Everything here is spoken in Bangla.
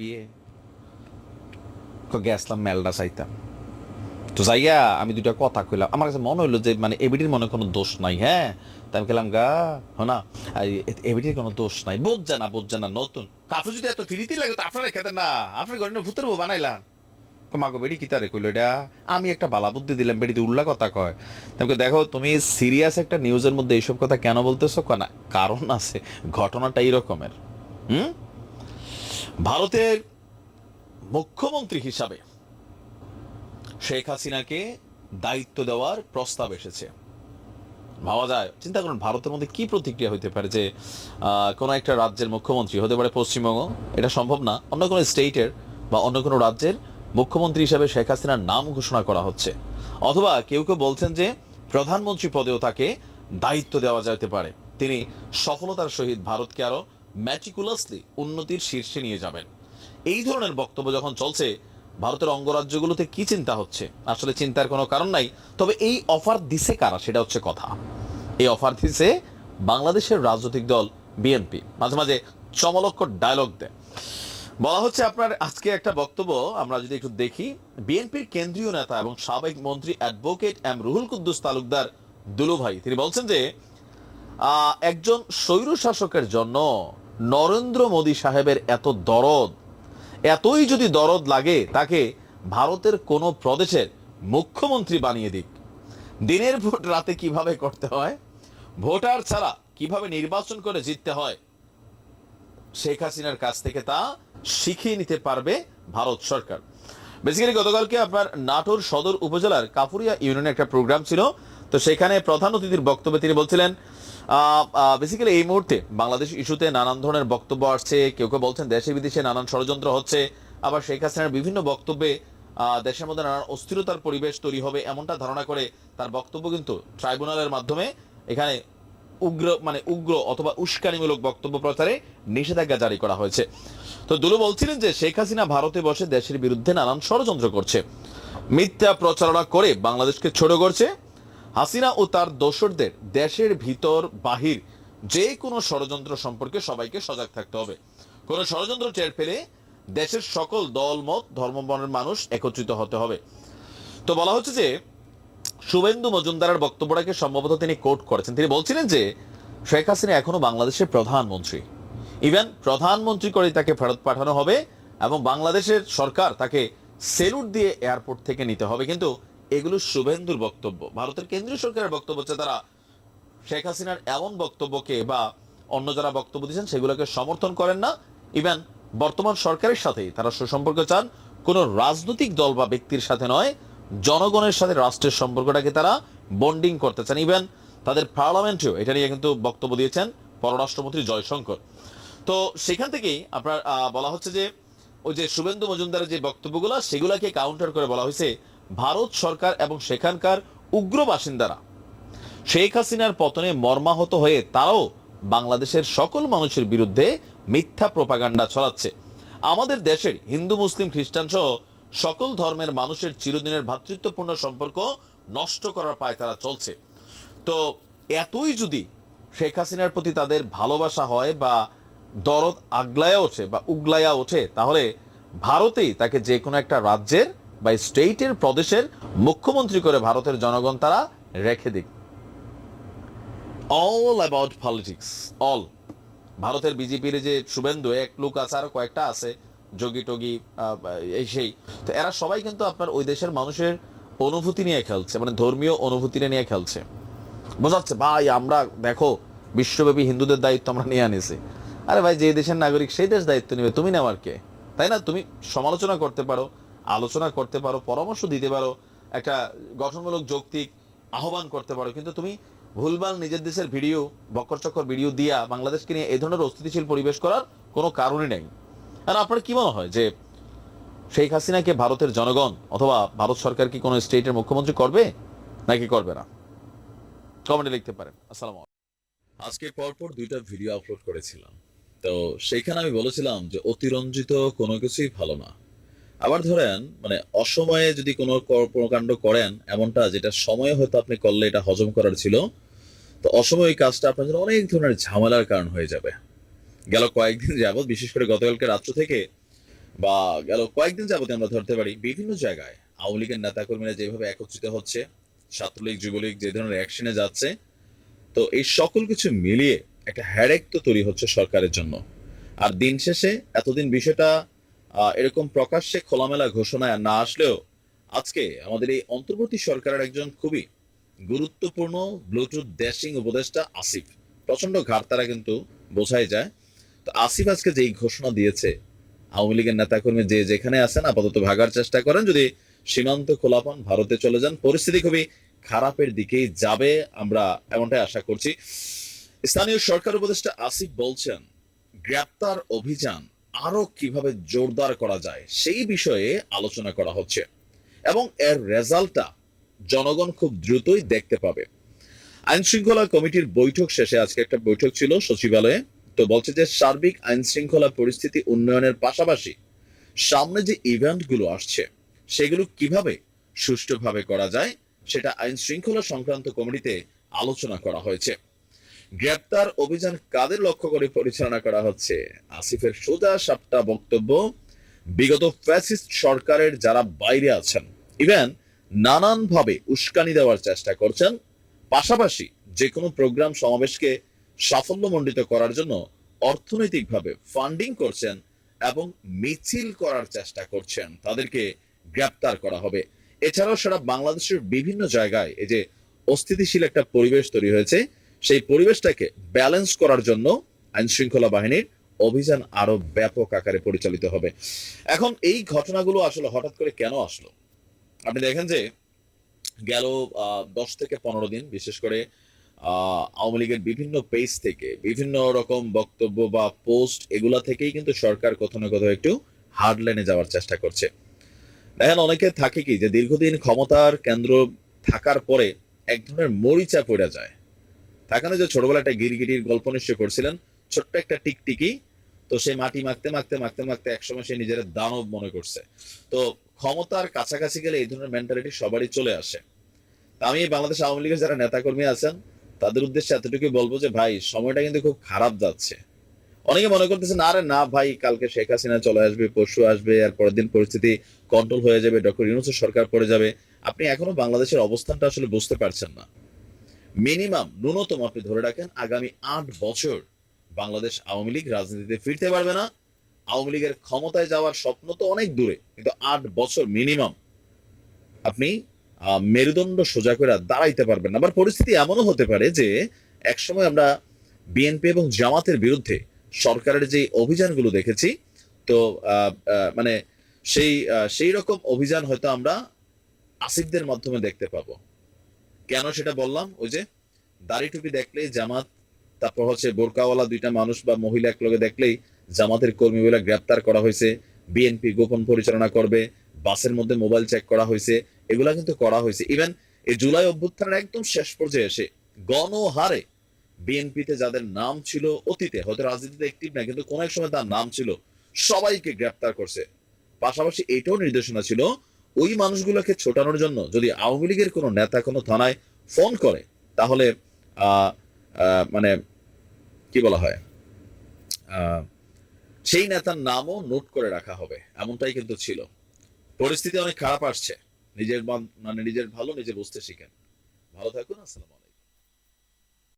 বিয়ে গেছলাম মেলটা চাইতাম। তো যাইয়া আমি দুটা কথা কইলাম। আমার কাছে মনে হইল যে মানে এবিটির মনে কোনো দোষ নাই হ্যাঁ? তাই আমি গেলাম গা, হনা এবিটির কোনো দোষ নাই। বুঝছে না বুঝছে না, নতুন। কাপড় যদি এত ফিরিতে লাগে, তো আপনারা খেতেন না। আপনার ঘরে ভূতের বউ বানাইলাম। মাগো বেড়ি কি তারে কইলো, এটা আমি একটা বালা বুদ্ধি দিলাম। বেড়িতে উল্লা কথা কয়। তোমাকে দেখো, তুমি সিরিয়াস একটা নিউজের মধ্যে এইসব কথা কেন বলতেছো? না, কারণ আছে, ঘটনাটা এই রকমের। হুম? ভারতের মুখ্যমন্ত্রী হিসাবে শেখ হাসিনাকে দায়িত্ব দেওয়ার প্রস্তাব এসেছে। ভাবা যায়, চিন্তা করুন, ভারতের মধ্যে কি প্রতিক্রিয়া হইতে পারে যে কোনো একটা রাজ্যের মুখ্যমন্ত্রী, হতে পারে পশ্চিমবঙ্গ, এটা সম্ভব না। অন্য কোনো স্টেটের বা অন্য কোনো রাজ্যের মুখ্যমন্ত্রী হিসাবে শেখ হাসিনার নাম ঘোষণা করা হচ্ছে। অথবা কেউ কেউ বলছেন যে, প্রধানমন্ত্রী পদেও তাকে দায়িত্ব দেওয়া যেতে পারে। তিনি সফলতার সহিত ভারতকে আরও ম্যাটিকুলাসলি উন্নতির শীর্ষে নিয়ে যাবেন। এই ধরনের বক্তব্য যখন চলছে, ভারতের অঙ্গরাজ্যগুলোতে কি চিন্তা হচ্ছে? আসলে চিন্তার কোনো কারণ নাই, তবে এই অফার দিছে কারা সেটা হচ্ছে কথা। এই অফার দিছে বাংলাদেশের রাজনৈতিক দল বিএনপি। মাঝে মাঝে চমলক্ষ ডায়লগ দেয়। বলা হচ্ছে আপনার আজকে একটা বক্তব্য, আমরা যদি একটু দেখি, বিএনপির কেন্দ্রীয় নেতা এবং সাবেক মন্ত্রী অ্যাডভোকেট এম রুহুল কুদ্দুস তালুকদার দুলু ভাই তিনি বলছেন যে একজন স্বৈর শাসকের জন্য নরেন্দ্র মোদী সাহেবের এত দরদ। এতই যদি দরদ লাগে, তাকে ভারতের কোনো প্রদেশের মুখ্যমন্ত্রী বানিয়ে দিক। দিনের ভোট রাতে কীভাবে করতে হয়? ভোটার ছাড়া কীভাবে নির্বাচন করে জিততে হয়? শেখ হাসিনার কাছ থেকে তা শিখিয়ে নিতে পারবে ভারত সরকার। বেসিক্যালি গতকালকে আপনার নাটোর সদর উপজেলার কাপুরিয়া ইউনিয়নে একটা প্রোগ্রাম ছিল। তো সেখানে প্রধান অতিথির বক্তব্যে তিনি বলছিলেন বেসিক্যালি এই মুহূর্তে বাংলাদেশ ইস্যুতে নানান ধরনের বক্তব্য আসছে। কেউ কেউ বলছেন দেশে বিদেশে নানান ষড়যন্ত্র হচ্ছে। আবার শেখ হাসিনার বিভিন্ন বক্তব্যে দেশের মধ্যে নানান অস্থিরতার পরিবেশ তৈরি হবে এমনটা ধারণা করে তার বক্তব্য কিন্তু ট্রাইব্যুনালের মাধ্যমে এখানে উগ্র মানে উগ্র অথবা উস্কানিমূলক বক্তব্য প্রচারে নিষেধাজ্ঞা জারি করা হয়েছে। তো দুলু বলছিলেন যে শেখ হাসিনা ভারতে বসে দেশের বিরুদ্ধে নানান ষড়যন্ত্র করছে। মিথ্যা প্রচারণা করে বাংলাদেশকে ছোট করছে। হাসিনা ও তার দোসরদের দেশের ভিতর বাহির যে কোনো ষড়যন্ত্র সম্পর্কে সবাইকে সজাগ থাকতে হবে। কোনো ষড়যন্ত্র টের পেলে দেশের সকল দল, মত, ধর্মবর্ণের মানুষ একত্রিত হতে হবে। তো বলা হচ্ছে যে, শুভেন্দু মজুমদারের বক্তব্যটাকে সম্ভবত তিনি কোট করেছেন। তিনি বলছিলেন যে, শেখ হাসিনা এখনও বাংলাদেশের প্রধানমন্ত্রী। ইভেন প্রধানমন্ত্রী করে তাকে ফেরত পাঠানো হবে এবং বাংলাদেশের সরকার তাকে সেলুট দিয়ে এয়ারপোর্ট থেকে নিতে হবে। কিন্তু এগুলো শুভেন্দুর বক্তব্য। ভারতের কেন্দ্রীয় সরকারের বক্তব্য হচ্ছে তারা শেখ হাসিনার এমন বক্তব্যকে বা অন্য যারা বক্তব্য দিচ্ছেন সেগুলোকে সমর্থন করেন না। ইভেন বর্তমান সরকারের সাথেই তারা সুসম্পর্ক চান। কোনো রাজনৈতিক দল বা ব্যক্তির সাথে নয়, জনগণের সাথে রাষ্ট্রের সম্পর্কটাকে তারা বন্ডিং করতে চান। ইভেন তাদের পার্লামেন্টেও এটা নিয়ে কিন্তু বক্তব্য দিয়েছেন পররাষ্ট্রমন্ত্রী জয়শঙ্কর। তো সেখান থেকেই আপনার বলা হচ্ছে যে ওই যে শুভেন্দু মজুমদারের যে বক্তব্যগুলো, সেগুলোকে কাউন্টার করে বলা হয়েছে ভারত সরকার এবং সেখানকার উগ্র বাসিন্দারা। শেখ হাসিনার পতনে মর্মাহত হয়ে তারাও বাংলাদেশের সকল মানুষের বিরুদ্ধে মিথ্যা প্রপাগান্ডা ছড়াচ্ছে। আমাদের দেশের হিন্দু, মুসলিম, খ্রিস্টান সহ সকল ধর্মের মানুষের চিরদিনের ভ্রাতৃত্বপূর্ণ সম্পর্ক নষ্ট করার পায় তারা চলছে। তো এতই যদি শেখ হাসিনার প্রতি তাদের ভালোবাসা হয় বা দরদ আগলায়া ওঠে বা উগলায়া ওঠে, তাহলে ভারতেই তাকে যে কোনো একটা রাজ্যের বা স্টেটের প্রদেশের মুখ্যমন্ত্রী করে ভারতের জনগণ তারা রেখে দিক। অল অ্যাবাউট পলিটিক্স অল ভারতের বিজেপির যে শুভেন্দু, এক লোক আছে আর কয়েকটা আছে, যোগী টগি এই সেই। তো এরা সবাই কিন্তু আপনার ওই দেশের মানুষের অনুভূতি নিয়ে খেলছে মানে ধর্মীয় অনুভূতি নিয়ে খেলছে। বোঝাচ্ছে ভাই, আমরা দেখো, বিশ্বব্যাপী হিন্দুদের দায়িত্ব আমরা নিয়ে আনিছি আরে ভাই, যে দেশের নাগরিক সেই দেশ দায়িত্ব নেবে, তুমি নেওয়ার কে? তাই না? তুমি সমালোচনা করতে পারো আলোচনা করতে পারো, পরামর্শ দিতে পারো, একটা গঠনমূলক যৌক্তিক আহ্বান করতে পারো। কিন্তু তুমি ভুলভাল নিজের দেশের ভিডিও বক্কর চক্কর ভিডিও দিয়া বাংলাদেশকে নিয়ে এই ধরনের অস্থিতিশীল পরিবেশ করার কোনো কারণই নেই। আর আপনার কি মনে হয় যে শেখ হাসিনাকে ভারতের জনগণ অথবা ভারত সরকার কি কোনো স্টেটের মুখ্যমন্ত্রী করবে? নাকি করবে না? কমেন্টে লিখতে পারেন। আসসালামু আলাইকুম। আজকে পরপর দুইটা ভিডিও আপলোড করেছিলাম। তো সেইখানে আমি বলেছিলাম যে অতিরঞ্জিত কোনো কিছুই ভালো না। আবার ধরেন মানে অসময়ে যদি কোনো কর্মকাণ্ড করেন, এমনটা যেটা সময়ে হয়তো আপনি করলে এটা হজম করার ছিল, তো অসময়ে কাজটা আপনার জন্য অনেক ধরনের ঝামেলার কারণ হয়ে যাবে। গেল কয়েকদিন যাবত বিশেষ করে গতকালকে রাত্র থেকে, বা গেল কয়েকদিন যাবতে আমরা ধরতে পারি, বিভিন্ন জায়গায় আওয়ামী লীগের নেতাকর্মীরা যেভাবে একত্রিত হচ্ছে, ছাত্রলীগ, যুবলীগ, যে ধরনের অ্যাকশনে যাচ্ছে, তো এই সকল কিছু মিলিয়ে একটা হ্যারেক তো তৈরি হচ্ছে সরকারের জন্য। আর দিন শেষে এতদিন বিষয়টা এরকম প্রকাশ্যে খোলামেলা ঘোষণায় না আসলেও আজকে আমাদের এই অন্তর্বর্তী সরকারের একজন খুবই গুরুত্বপূর্ণ ব্লুটুথ ড্যাশিং উপদেষ্টা আসিফ। প্রচণ্ড ঘাট তারা কিন্তু বোঝাই যায়। তো আসিফ আজকে যেই ঘোষণা দিয়েছে, আওয়ামী লীগের নেতাকর্মী যে যেখানে আছেন, আপাতত ভাগার চেষ্টা করেন। যদি সীমান্ত খোলা পান ভারতে চলে যান, পরিস্থিতি খুবই খারাপের দিকেই যাবে আমরা এমনটাই আশা করছি। স্থানীয় সরকার উপদেষ্টা আসিফ বলছেন, গ্রেপ্তার অভিযান আরও কীভাবে জোরদার করা যায় সেই বিষয়ে আলোচনা করা হচ্ছে। এবং এর রেজাল্টটা জনগণ খুব দ্রুতই দেখতে পাবে। আইন শৃঙ্খলা কমিটির বৈঠক শেষে আজকে একটা বৈঠক ছিল সচিবালয়ে। তো বলছে যে সার্বিক আইন শৃঙ্খলা পরিস্থিতি উন্নয়নের পাশাপাশি সামনে যে ইভেন্টগুলো আসছে, সেগুলো কীভাবে সুষ্ঠুভাবে করা যায়, সেটা আইন শৃঙ্খলা সংক্রান্ত কমিটিতে আলোচনা করা হয়েছে। গ্রেপ্তার অভিযান কাদের লক্ষ্য করে পরিচালনা করা হচ্ছে? আসিফের সোজা সাপটা বক্তব্য, বিগত ফ্যাসিস্ট সরকারের যারা বাইরে আছেন, ইভেন নানানভাবে উস্কানি দেওয়ার চেষ্টা করছেন, পাশাপাশি যে কোনো প্রোগ্রাম সমাবেশকে সাফল্যমণ্ডিত করার জন্য অর্থনৈতিকভাবে ফান্ডিং করছেন এবং মিছিল করার চেষ্টা করছেন, তাদেরকে গ্রেপ্তার করা হবে। এছাড়াও সারা বাংলাদেশের বিভিন্ন জায়গায় এই যে অস্থিতিশীল একটা পরিবেশ তৈরি হয়েছে সেই পরিবেশটাকে ব্যালেন্স করার জন্য আইন শৃঙ্খলা বাহিনীর অভিযান আরও ব্যাপক আকারে পরিচালিত হবে। এখন এই ঘটনাগুলো আসলে হঠাৎ করে কেন আসলো? আপনি দেখেন যে গেল দশ থেকে পনেরো দিন, বিশেষ করে আওয়ামী লীগের বিভিন্ন পেজ থেকে, বিভিন্ন রকম বক্তব্য বা পোস্ট এগুলা থেকেই কিন্তু সরকার কোথাও না কোথাও একটু হার্ড লাইনে যাওয়ার চেষ্টা করছে। দেখেন অনেকে থাকে কি যে দীর্ঘদিন ক্ষমতার কেন্দ্র থাকার পরে এক ধরনের মরিচা পড়ে যায়। থাকে যে ছোটবেলা একটা গিরগিটির গল্প নিশ্চয় করছিলেন, ছোট্ট একটা টিকটিকি, তো সে মাটি মাখতে মাখতে মাখতে মাখতে একসময় সে নিজের দানব মনে করছে। তো ক্ষমতার কাছাকাছি গেলে এই ধরনের মেন্টালিটি সবারই চলে আসে। আমি বাংলাদেশ আওয়ামী লীগের যারা নেতাকর্মী আছেন, তাদের উদ্দেশ্যে এতটুকুই বলব যে, ভাই, সময়টা কিন্তু খুব খারাপ যাচ্ছে। অনেকে মনে করতেছে, না আরে না, ভাই, কালকে শেখ হাসিনা চলে আসবে, পরশু আসবে, আর পরের দিন পরিস্থিতি কন্ট্রোল হয়ে যাবে, ডক্টর ইউনুসের সরকার পড়ে যাবে। আপনি এখনও বাংলাদেশের অবস্থানটা আসলে বুঝতে পারছেন না। মিনিমাম ন্যূনতম আপনি ধরে রাখেন আগামী আট বছর বাংলাদেশ আওয়ামী লীগ রাজনীতিতে ফিরতে পারবে না। আওয়ামী লীগের ক্ষমতায় যাওয়ার স্বপ্ন তো অনেক দূরে, কিন্তু আট বছর মিনিমাম আপনি মেরুদণ্ড সোজা করে দাঁড়াইতে পারবেন আবার পরিস্থিতি এমনও হতে পারে যে একসময় আমরা বিএনপি এবং জামাতের বিরুদ্ধে সরকারের যে অভিযানগুলো দেখেছি, তো মানে সেই সেই রকম অভিযান হয়তো আমরা আসিফদের মাধ্যমে দেখতে পাবো। কেন সেটা বললাম? ওই যে দাড়ি টুপি দেখলেই জামাত, তারপর হচ্ছে বোরকাওয়ালা দুইটা মানুষ বা মহিলা একলগে দেখলেই জামাতের কর্মী বলে গ্রেপ্তার করা হয়েছে, বিএনপি গোপন পরিচালনা করবে, বাসের মধ্যে মোবাইল চেক করা হয়েছে, এগুলা কিন্তু করা হয়েছে। ইভেন এই জুলাই অভ্যুত্থানের একদম শেষ পর্যায়ে এসে গণহারে বিএনপিতে যাদের নাম ছিল অতীতে, হয়তো রাজনীতিতে একটিভ না, কিন্তু কোন এক সময় তার নাম ছিল, সবাইকে গ্রেপ্তার করছে। পাশাপাশি এটাও নির্দেশনা ছিল ওই মানুষগুলোকে ছোটানোর জন্য যদি আওয়ামী লীগের কোনো নেতা কোনো থানায় ফোন করে, তাহলে মানে কি বলা হয়? সেই নেতার নামও নোট করে রাখা হবে। এমনটাই কিন্তু ছিল। পরিস্থিতি অনেক খারাপ আসছে। নিজের মানে নিজের ভালো নিজে বুঝতে শিখেন। ভালো থাকুন, আসসালাম